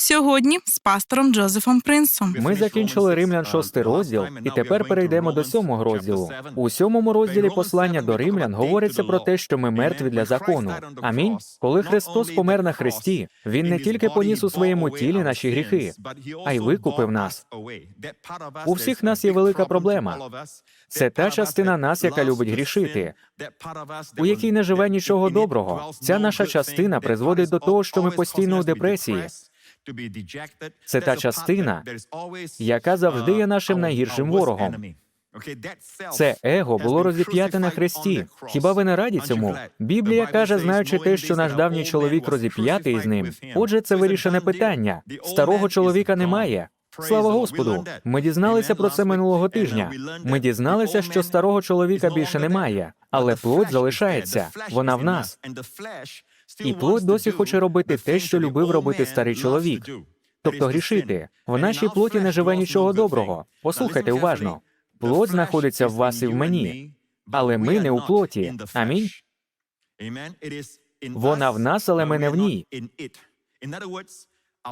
Сьогодні з пастором Джозефом Принсом. Ми закінчили Римлян шостий розділ, і тепер перейдемо до сьомого розділу. У сьомому розділі послання до римлян говориться про те, що ми мертві для закону. Амінь. Коли Христос помер на хресті, він не тільки поніс у своєму тілі наші гріхи, а й викупив нас. У всіх нас є велика проблема. Це та частина нас, яка любить грішити, у якій не живе нічого доброго. Ця наша частина призводить до того, що ми постійно у депресії. Це та частина, яка завжди є нашим найгіршим ворогом. Це его було розіп'яте на хресті. Хіба ви не раді цьому? Біблія каже, знаючи те, що наш давній чоловік розіп'ятий із ним. Отже, це вирішене питання. Старого чоловіка немає. Слава Господу! Ми дізналися про це минулого тижня. Ми дізналися, що старого чоловіка більше немає, але плоть залишається. Вона в нас. І плоть досі хоче робити те, що любив робити старий чоловік. Тобто грішити. В нашій плоті не живе нічого доброго. Послухайте уважно. Плоть знаходиться в вас і в мені, але ми не у плоті. Амінь. Вона в нас, але ми не в ній.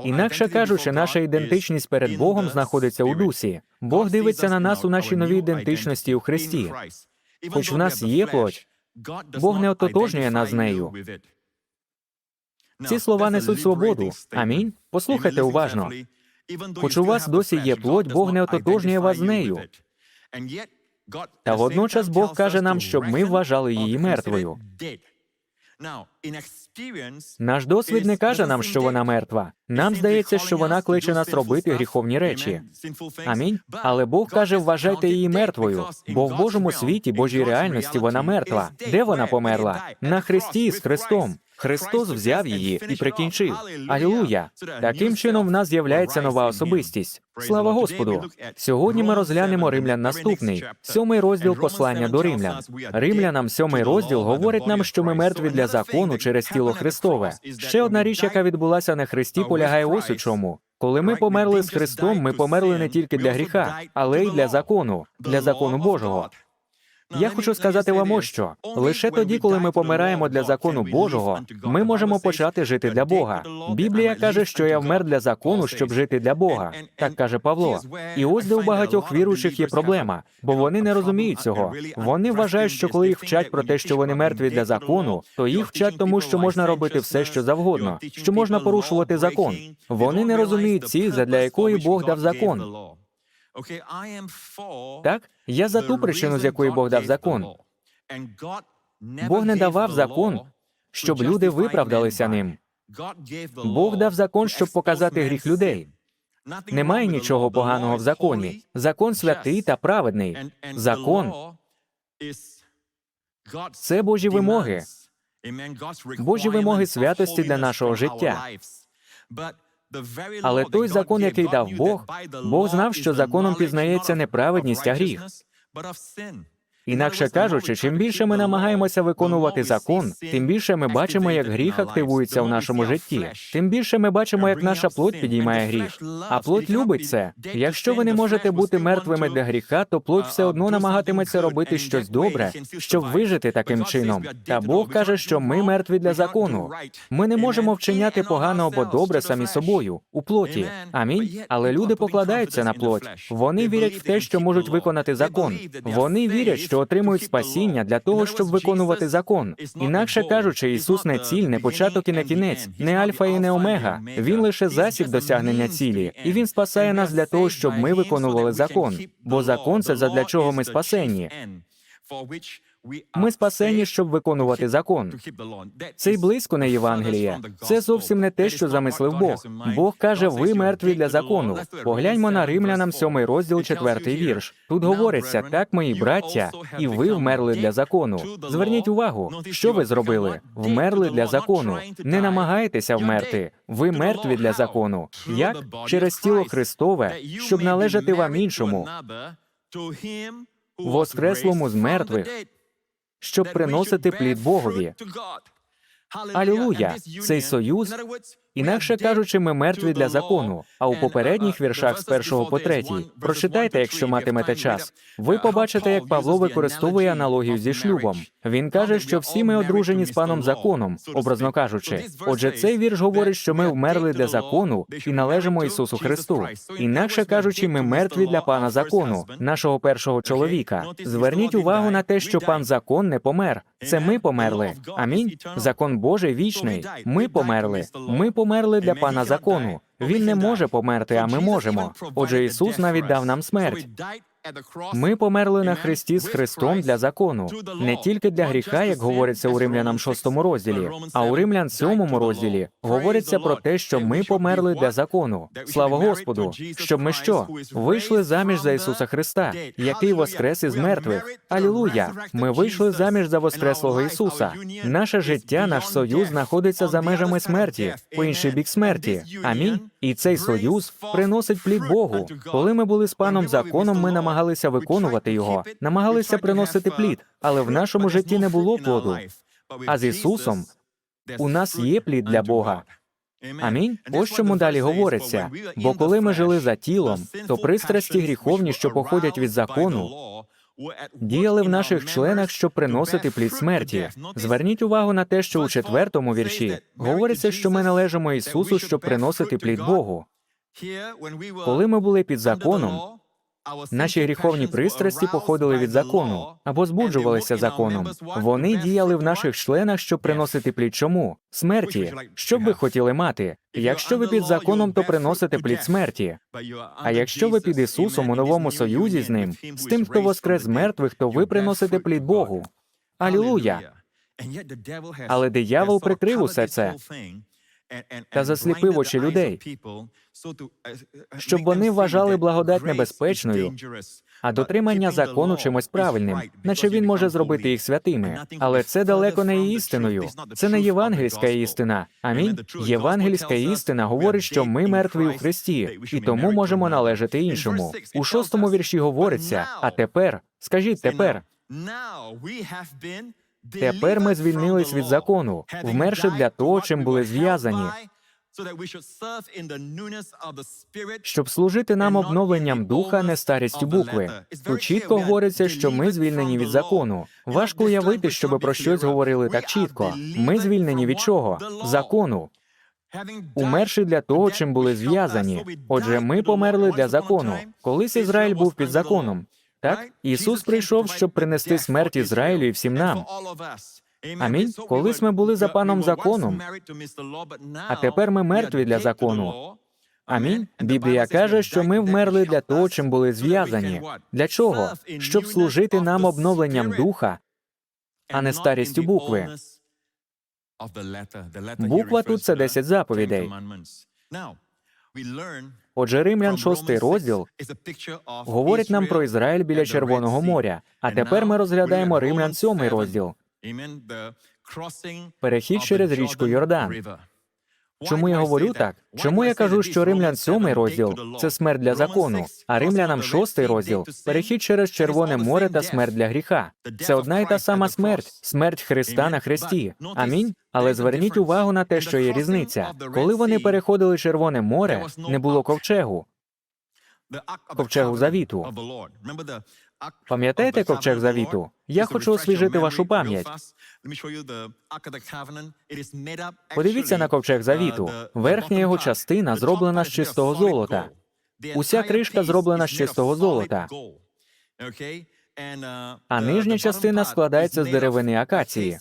Інакше кажучи, наша ідентичність перед Богом знаходиться у дусі. Бог дивиться на нас у нашій новій ідентичності у Христі. Хоч в нас є плоть, Бог не ототожнює нас з нею. Ці слова несуть свободу. Амінь. Послухайте уважно. Хоч у вас досі є плоть, Бог не ототожнює вас з нею. Та водночас Бог каже нам, щоб ми вважали її мертвою. Наш досвід не каже нам, що вона мертва. Нам здається, що вона кличе нас робити гріховні речі. Амінь. Але Бог каже, вважайте її мертвою, бо в Божому світі, Божій реальності вона мертва. Де вона померла? На хресті з Христом. Христос взяв її і прикінчив. Алілуя! Таким чином в нас з'являється нова особистість. Слава Господу! Сьогодні ми розглянемо римлян наступний, сьомий розділ послання до римлян. Римлянам сьомий розділ говорить нам, що ми мертві для закону через тіло Христове. Ще одна річ, яка відбулася на Христі, полягає ось у чому. Коли ми померли з Христом, ми померли не тільки для гріха, але й для закону, для закону Божого. Я хочу сказати вам ось що лише тоді, коли ми помираємо для закону Божого, ми можемо почати жити для Бога. Біблія каже, що я вмер для закону, щоб жити для Бога. Так каже Павло. І ось де у багатьох віруючих є проблема, бо вони не розуміють цього. Вони вважають, що коли їх вчать про те, що вони мертві для закону, то їх вчать тому, що можна робити все, що завгодно, що можна порушувати закон. Вони не розуміють ціль, задля якої Бог дав закон. Так, я за ту причину, з якої Бог дав закон. Бог не давав закон, щоб люди виправдалися ним. Бог дав закон, щоб показати гріх людей. Немає нічого поганого в законі. Закон святий та праведний. Закон це Божі вимоги. Божі вимоги святості для нашого життя. Але той закон, який дав Бог, Бог знав, що законом пізнається не праведність, а гріх. Інакше кажучи, чим більше ми намагаємося виконувати закон, тим більше ми бачимо, як гріх активується в нашому житті. Тим більше ми бачимо, як наша плоть підіймає гріх. А плоть любить це. Якщо ви не можете бути мертвими для гріха, то плоть все одно намагатиметься робити щось добре, щоб вижити таким чином. Та Бог каже, що ми мертві для закону. Ми не можемо вчиняти погано або добре самі собою у плоті. Амінь. Але люди покладаються на плоть. Вони вірять в те, що можуть виконати закон. Вони вірять, що отримують спасіння для того, щоб виконувати закон. Інакше кажучи, Ісус не ціль, не початок і не кінець, не альфа і не омега. Він лише засіб досягнення цілі, і він спасає нас для того, щоб ми виконували закон. Бо закон це задля чого ми спасені. Ми спасені, щоб виконувати закон. Це й близько не Євангеліє. Це зовсім не те, що замислив Бог. Бог каже, ви мертві для закону. Погляньмо на римлянам сьомий розділ, четвертий вірш. Тут говориться, так, мої браття, і ви вмерли для закону. Зверніть увагу, що ви зробили? Вмерли для закону. Не намагайтеся вмерти. Ви мертві для закону. Як через тіло Христове, щоб належати вам іншому, воскреслому з мертвих, щоб приносити плід Богові. Алілуя! Цей союз Інакше кажучи, ми мертві для закону. А у попередніх віршах з першого по третій прочитайте, якщо матимете час. Ви побачите, як Павло використовує аналогію зі шлюбом. Він каже, що всі ми одружені з паном законом, образно кажучи. Отже, цей вірш говорить, що ми вмерли для закону і належимо Ісусу Христу. Інакше кажучи, ми мертві для пана закону, нашого першого чоловіка. Зверніть увагу на те, що пан закон не помер. Це ми померли. Амінь. Закон Божий вічний. Ми померли. Ми померли для пана закону. Він не може померти, а ми можемо. Отже, Ісус навіть дав нам смерть. Ми померли на Христі з Христом для закону, не тільки для гріха, як говориться у Римлянам 6 розділі, а у Римлян 7 розділі говориться про те, що ми померли для закону. Слава Господу, щоб ми що? Вийшли заміж за Ісуса Христа, який воскрес із мертвих. Алілуя! Ми вийшли заміж за Воскреслого Ісуса. Наше життя, наш союз знаходиться за межами смерті, по інший бік смерті. Амінь. І цей союз приносить плід Богу. Коли ми були з паном законом, ми намагалися виконувати його, намагалися приносити плід, але в нашому житті не було плоду. А з Ісусом у нас є плід для Бога. Амінь. Ось чому далі говориться. Бо коли ми жили за тілом, то пристрасті гріховні, що походять від закону, діяли в наших членах, щоб приносити плід смерті. Зверніть увагу на те, що у четвертому вірші говориться, що ми належимо Ісусу, щоб приносити плід Богу. Коли ми були під законом, Наші гріховні пристрасті походили від закону або збуджувалися законом. Вони діяли в наших членах, щоб приносити плід чому? Смерті. Що б ви хотіли мати? Якщо ви під законом, то приносите плід смерті. А якщо ви під Ісусом у новому союзі з ним, з тим, хто воскрес з мертвих, то ви приносите плід Богу. Алілуя! Але диявол прикрив усе це та засліпив очі людей, щоб вони вважали благодать небезпечною, а дотримання закону чимось правильним, наче він може зробити їх святими. Але це далеко не істиною. Це не євангельська істина. Амінь. Євангельська істина говорить, що ми мертві у Христі, і тому можемо належати іншому. У шостому вірші говориться: а тепер, скажіть тепер, тепер ми звільнились від закону, вмерши для того, чим були зв'язані, щоб служити нам обновленням духа, не старістю букви. Тут чітко говориться, що ми звільнені від закону. Важко уявити, щоб про щось говорили так чітко. Ми звільнені від чого? Закону. Умерши для того, чим були зв'язані. Отже, ми померли для закону. Колись Ізраїль був під законом. Так, Ісус прийшов, щоб принести смерть Ізраїлю і всім нам. Амінь. Колись ми були за паном законом, А тепер ми мертві для закону. Амінь. Біблія каже, що ми вмерли для того, чим були зв'язані. Для чого? Щоб служити нам обновленням духа, а не старістю букви. Буква тут це 10 заповідей. Отже, Римлян 6 розділ говорить нам про Ізраїль біля Червоного моря. А тепер ми розглядаємо Римлян 7 розділ. Перехід через річку Йордан. Чому я говорю так? Чому я кажу, що Римлян 7 розділ це смерть для закону, а римлянам 6 розділ перехід через Червоне море та смерть для гріха. Це одна і та сама смерть, смерть Христа на хресті. Амінь. Але зверніть увагу на те, що є різниця. Коли вони переходили Червоне море, не було ковчегу. Ковчегу завіту. Пам'ятаєте ковчег завіту? Я хочу освіжити вашу пам'ять. Подивіться на ковчег завіту. Верхня його частина зроблена з чистого золота. Уся кришка зроблена з чистого золота, а нижня частина складається з деревини акації.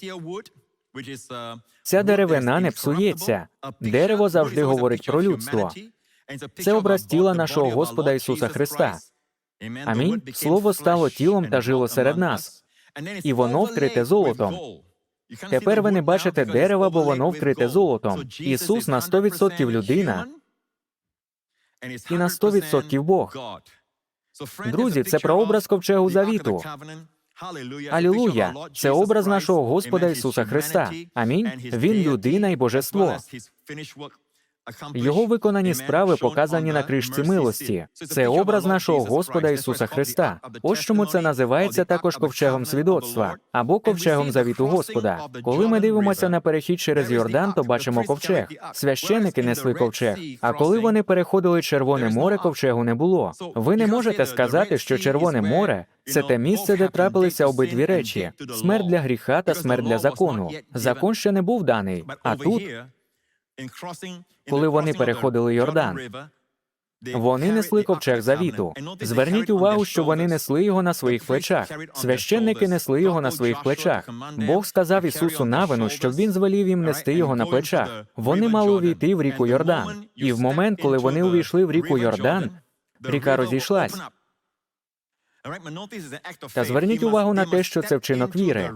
Ця деревина не псується. Дерево завжди говорить про людство. Це образ тіла нашого Господа Ісуса Христа. Амінь. Слово стало тілом та жило серед нас. І воно вкрите золотом. Тепер ви не бачите дерева, бо воно вкрите золотом. Ісус на 100% людина і на 100% Бог. Друзі, це прообраз ковчегу завіту. Алілуя! Це образ нашого Господа Ісуса Христа. Амінь. Він людина і божество. Його виконані справи показані на кришці милості. Це образ нашого Господа Ісуса Христа. Ось чому це називається також ковчегом свідоцтва або ковчегом завіту Господа. Коли ми дивимося на перехід через Йордан, то бачимо ковчег. Священники несли ковчег. А коли вони переходили Червоне море, ковчегу не було. Ви не можете сказати, що Червоне море це те місце, де трапилися обидві речі: смерть для гріха та смерть для закону. Закон ще не був даний. А тут коли вони переходили Йордан, Вони несли ковчег завіту. Зверніть увагу, що вони несли його на своїх плечах. Священники несли його на своїх плечах. Бог сказав Ісусу Навину, щоб він звелів їм нести його на плечах. Вони мали увійти в ріку Йордан. І в момент, коли вони увійшли в ріку Йордан, ріка розійшлась. Та зверніть увагу на те, що це вчинок віри.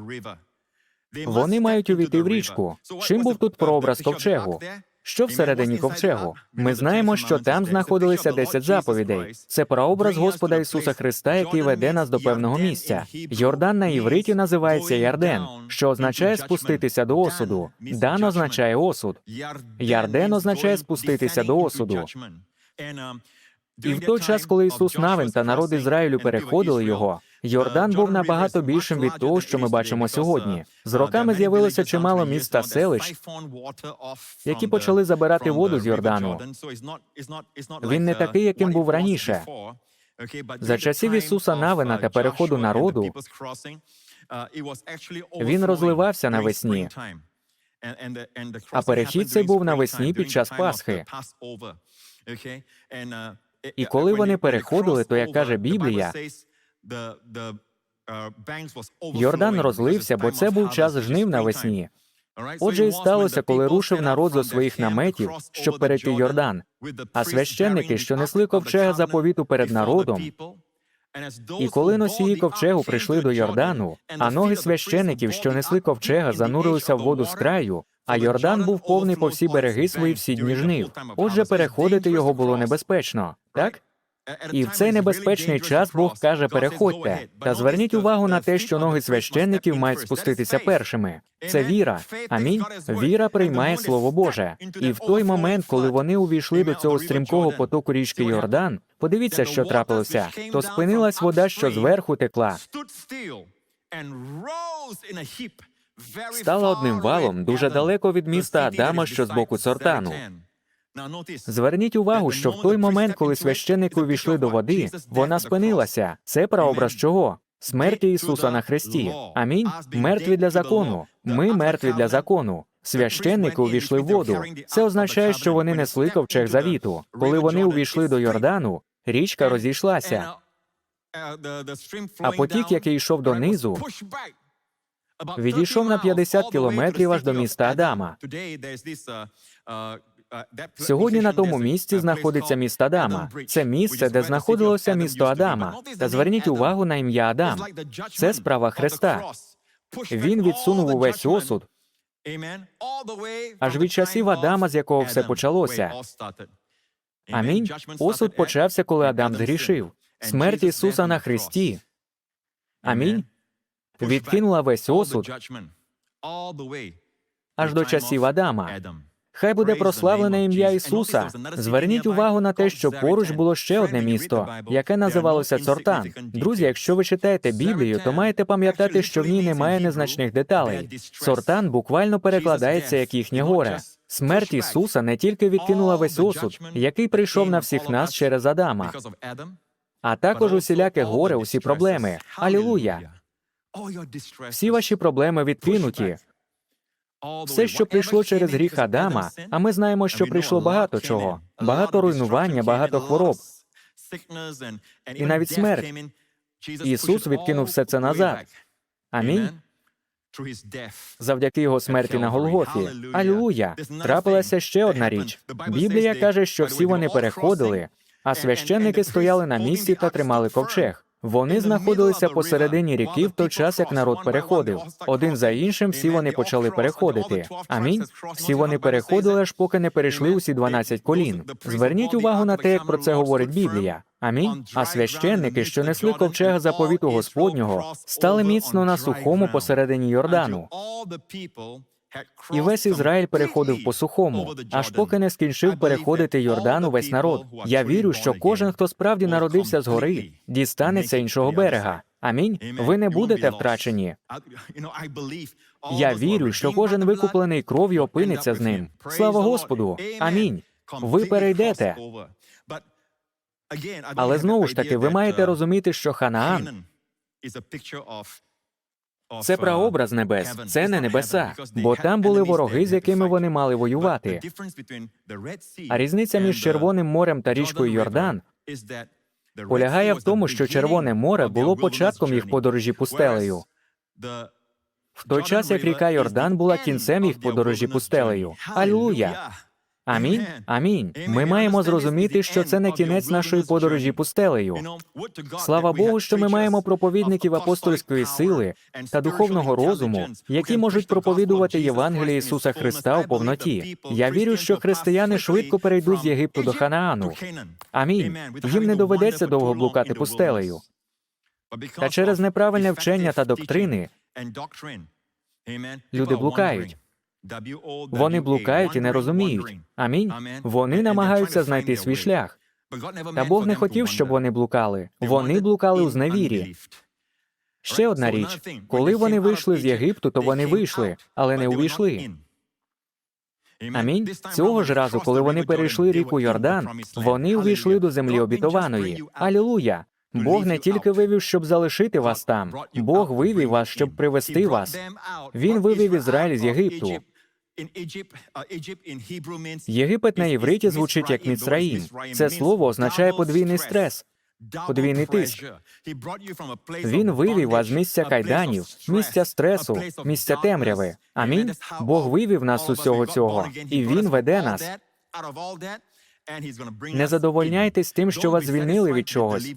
Вони мають увійти в річку. Чим був тут прообраз ковчегу? Що всередині ковчегу? Ми знаємо, що там знаходилися 10 заповідей. Це прообраз Господа Ісуса Христа, який веде нас до певного місця. Йордан на івриті називається Ярден, що означає спуститися до осуду. Дан означає осуд. Ярден означає спуститися до осуду. І в той час, коли Ісус Навин та народ Ізраїлю переходили його, Йордан був набагато більшим від того, що ми бачимо сьогодні. З роками з'явилося чимало міст та селищ, які почали забирати воду з Йордану. Він не такий, яким був раніше. За часів Ісуса Навина та переходу народу він розливався навесні, а перехід цей був навесні під час Пасхи. І коли вони переходили, то, як каже Біблія, Йордан розлився, бо це був час жнив навесні. Отже, і сталося, коли рушив народ зо своїх наметів, щоб перейти Йордан. А священники, що несли ковчега заповіту перед народом, і коли носії ковчегу прийшли до Йордану, а ноги священиків, що несли ковчега, занурилися в воду з краю, а Йордан був повний по всі береги свої всі дні жнив. Отже, переходити його було небезпечно, так? І в цей небезпечний час Бог каже: переходьте. Та зверніть увагу на те, що ноги священників мають спуститися першими. Це віра. Амінь. Віра приймає Слово Боже. І в той момент, коли вони увійшли до цього стрімкого потоку річки Йордан, подивіться, що трапилося. То спинилась вода, що зверху текла. стала одним валом дуже далеко від міста Адама, що з боку Цортану. Зверніть увагу, що в той момент, коли священники увійшли до води, вона спинилася. Це прообраз чого? Смерті Ісуса на хресті. Амінь. Мертві для закону. Ми мертві для закону. Священники увійшли в воду. Це означає, що вони несли ковчег завіту. Коли вони увійшли до Йордану, річка розійшлася. А потік, який йшов донизу, Відійшов на 50 кілометрів аж до міста Адама. Сьогодні на тому місці знаходиться місто Адама. Це місце, де знаходилося місто Адама. Та зверніть увагу на ім'я Адам. Це справа Христа. Він відсунув увесь осуд аж від часів Адама, з якого все почалося. Амінь. Осуд почався, коли Адам згрішив. Смерть Ісуса на Христі. Амінь. Відкинула весь осуд аж до часів Адама. Хай буде прославлене ім'я Ісуса. Зверніть увагу на те, що поруч було ще одне місто, яке називалося Цортан. Друзі, якщо ви читаєте Біблію, то маєте пам'ятати, що в ній немає незначних деталей. Цортан буквально перекладається як їхнє горе. Смерть Ісуса не тільки відкинула весь осуд, який прийшов на всіх нас через Адама, а також усіляке горе, усі проблеми. Алілуя! Всі ваші проблеми відкинуті. Все, що прийшло через гріх Адама, а ми знаємо, що прийшло багато чого, багато руйнування, багато хвороб. і навіть смерть. Ісус відкинув все це назад. Амінь. Завдяки його смерті на Голгофі. Алілуя! Трапилася ще одна річ. Біблія каже, що всі вони переходили, а священники стояли на місці та тримали ковчег. Вони знаходилися посередині ріки в той час, як народ переходив. Один за іншим всі вони почали переходити. Амінь. Всі вони переходили, аж поки не перейшли усі 12 колін. Зверніть увагу на те, як про це говорить Біблія. Амінь. А священники, що несли ковчега заповіту Господнього, стали міцно на сухому посередині Йордану. І весь Ізраїль переходив по сухому, аж поки не скінчив переходити Йордан увесь народ. Я вірю, що кожен, хто справді народився згори, дістанеться іншого берега. Амінь. Ви не будете втрачені. Я вірю, що кожен викуплений кров'ю опиниться з ним. Слава Господу! Амінь. Ви перейдете. Але знову ж таки, ви маєте розуміти, що Ханаан це прообраз небес, це не небеса, бо там були вороги, з якими вони мали воювати. А різниця між Червоним морем та річкою Йордан полягає в тому, що Червоне море було початком їх подорожі пустелею, в той час як ріка Йордан була кінцем їх подорожі пустелею. Алілуя! Амінь. Амінь. Ми маємо зрозуміти, що це не кінець нашої подорожі пустелею. Слава Богу, що ми маємо проповідників апостольської сили та духовного розуму, які можуть проповідувати Євангеліє Ісуса Христа у повноті. Я вірю, що християни швидко перейдуть з Єгипту до Ханаану. Амінь. Їм не доведеться довго блукати пустелею. Та через неправильне вчення та доктрини люди блукають. Вони блукають і не розуміють. Амінь. Вони намагаються знайти свій шлях. Та Бог не хотів, щоб вони блукали. Вони блукали у зневірі. Ще одна річ: коли вони вийшли з Єгипту, то вони вийшли, але не увійшли. Амінь. Цього ж разу, коли вони перейшли ріку Йордан, вони увійшли до землі обітованої. Алілуя! Бог не тільки вивів, щоб залишити вас там, Бог вивів вас, щоб привести вас. Він вивів Ізраїль з Єгипту. Єгипет на івриті звучить як Міцраїм. Це слово означає подвійний стрес, подвійний тиск. Він вивів вас з місця кайданів, місця стресу, місця темряви. Амінь. Бог вивів нас з усього цього, і він веде нас. Не задовольняйтесь тим, що вас звільнили від чогось.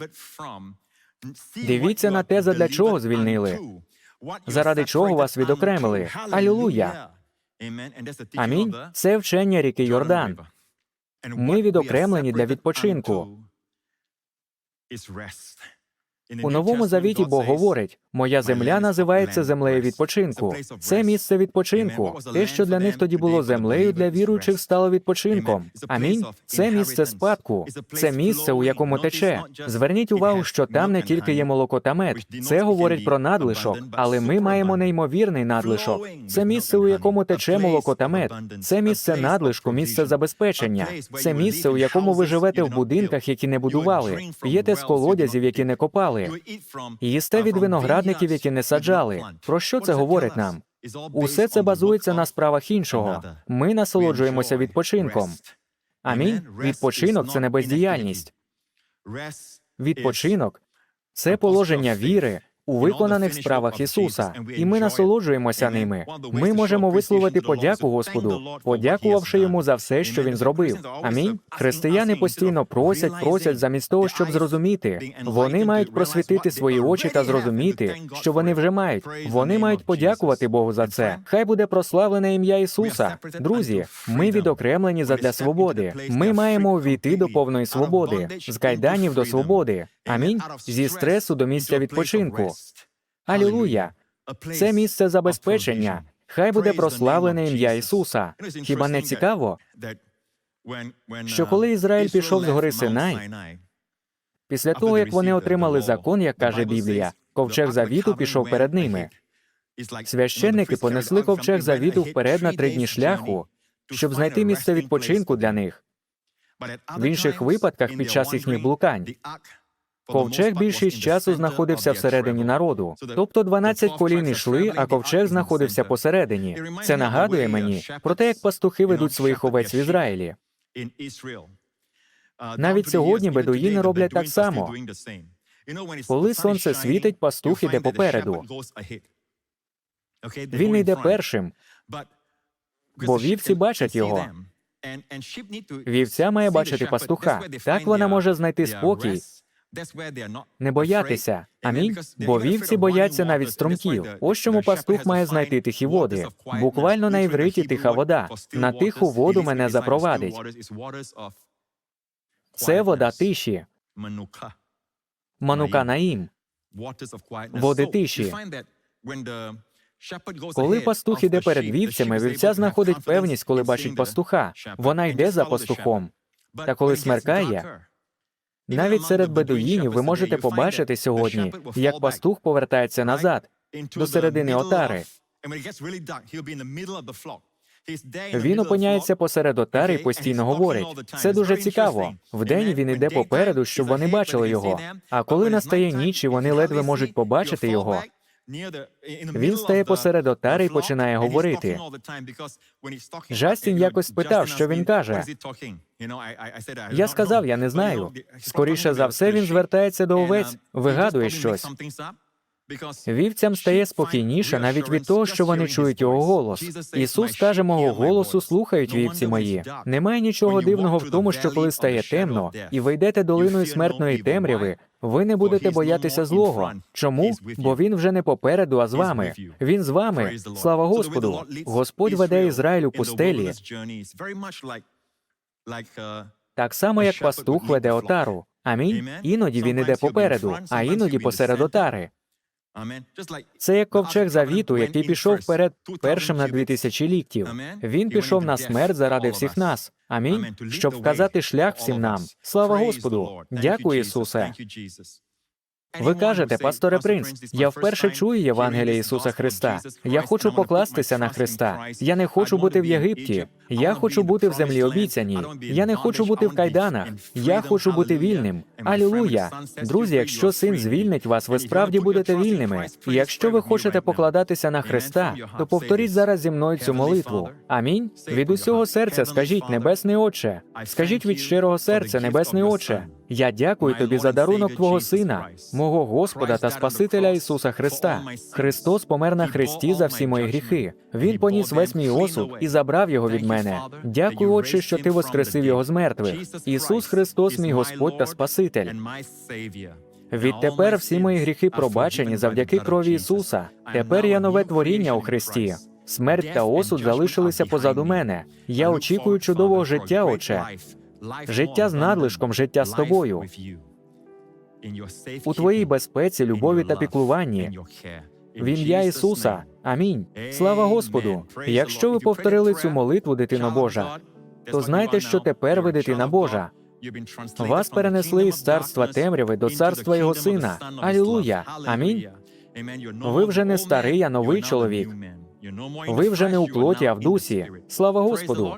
Дивіться на те, задля чого звільнили, заради чого вас відокремили. Алілуя! Амінь. Це вчення ріки Йордан. Ми відокремлені для відпочинку. У новому завіті Бог говорить: моя земля називається землею відпочинку. Це місце відпочинку. Те, що для них тоді було землею, для віруючих стало відпочинком. Амінь. Це місце спадку. Це місце, у якому тече. Зверніть увагу, що там не тільки є молоко та мед. Це говорить про надлишок, але ми маємо неймовірний надлишок. Це місце, у якому тече молоко та мед. Це місце надлишку, місце забезпечення. Це місце, у якому ви живете в будинках, які не будували, п'єте з колодязів, які не копали. Їсте від виноградників, які не саджали. Про що це говорить нам? Усе це базується на справах іншого. Ми насолоджуємося відпочинком. Амінь. Відпочинок це не бездіяльність. Відпочинок це положення віри у виконаних справах Ісуса, і ми насолоджуємося ними. Ми можемо висловити подяку Господу, подякувавши йому за все, що він зробив. Амінь. Християни постійно просять, просять замість того, щоб зрозуміти. Вони мають просвітити свої очі та зрозуміти, що вони вже мають. Вони мають подякувати Богу за це. Хай буде прославлене ім'я Ісуса. Друзі, ми відокремлені задля свободи. Ми маємо увійти до повної свободи, з кайданів до свободи. Амінь. Зі стресу до місця відпочинку. Алілуя! Це місце забезпечення. Хай буде прославлене ім'я Ісуса. Хіба не цікаво, що коли Ізраїль пішов з гори Синай, після того як вони отримали закон, як каже Біблія, ковчег завіту пішов перед ними. Священники понесли ковчег завіту вперед на три дні шляху, щоб знайти місце відпочинку для них. В інших випадках, під час їхніх блукань, Ковчег більшість часу знаходився всередині народу, тобто 12 колін йшли, а ковчег знаходився посередині. Це нагадує мені про те, як пастухи ведуть своїх овець в Ізраїлі. Навіть сьогодні бедуїни роблять так само. Коли сонце світить, пастух іде попереду. Він йде першим, бо вівці бачать його. Вівця має бачити пастуха. Так вона може знайти спокій, не боятися. Амінь. Бо вівці бояться навіть струмків. Ось чому пастух має знайти тихі води. Буквально на івриті тиха вода. На тиху воду мене запровадить. Це вода тиші. Манука Наїм. води тиші. Коли пастух іде перед вівцями, вівця знаходить певність, коли бачить пастуха. Вона йде за пастухом. Та коли смеркає, навіть серед бедуїнів ви можете побачити сьогодні, як пастух повертається назад до середини отари. Він опиняється посеред отари і постійно говорить. Це дуже цікаво. Вдень він іде попереду, щоб вони бачили його. А коли настає ніч і вони ледве можуть побачити його, він стає посеред отари і починає говорити. Джастін якось спитав, що він каже. Я сказав, я не знаю. Скоріше за все, він звертається до овець, вигадує щось. Вівцям стає спокійніше навіть від того, що вони чують його голос. Ісус каже, мого голосу слухають вівці мої. Немає нічого дивного в тому, що коли стає темно, і ви йдете долиною смертної темряви, ви не будете боятися злого. Чому? Бо він вже не попереду, а з вами. Він з вами. Слава Господу. Господь веде Ізраїль у пустелі, так само як пастух веде отару. Амінь. Іноді він іде попереду, а іноді посеред отари. Це як ковчег завіту, який пішов вперед першим на дві тисячі ліктів. Він пішов на смерть заради всіх нас. Амінь. Щоб вказати шлях всім нам. Слава Господу! Дякую, Ісусе. Ви кажете, пасторе Принц, я вперше чую Євангелія Ісуса Христа. Я хочу покластися на Христа. Я не хочу бути в Єгипті. Я хочу бути в землі обіцяній. Я не хочу бути в кайданах. Я хочу бути вільним. Алілуя! Друзі, якщо син звільнить вас, ви справді будете вільними. І якщо ви хочете покладатися на Христа, то повторіть зараз зі мною цю молитву. Амінь. Від усього серця скажіть, Небесний Отче. Скажіть від щирого серця, Небесний Отче. Я дякую тобі за дарунок Твого Сина, мого Господа та Спасителя Ісуса Христа. Христос помер на хресті за всі мої гріхи. Він поніс весь мій осуд і забрав його від мене. Дякую, Отче, що ти воскресив його з мертвих. Ісус Христос, мій Господь та Спаситель. Відтепер всі мої гріхи пробачені завдяки крові Ісуса. Тепер я нове творіння у Христі. Смерть та осуд залишилися позаду мене. Я очікую чудового життя, Отче. Життя з надлишком, життя з тобою. У твоїй безпеці, любові та піклуванні. В ім'я Ісуса. Амінь. Слава Господу. Якщо ви повторили цю молитву, дитино Божа, то знайте, що тепер ви дитина Божа. Вас перенесли із царства темряви до царства Його Сина. Алілуя. Амінь. Ви вже не старий, а новий чоловік. Ви вже не у плоті, а в дусі. Слава Господу.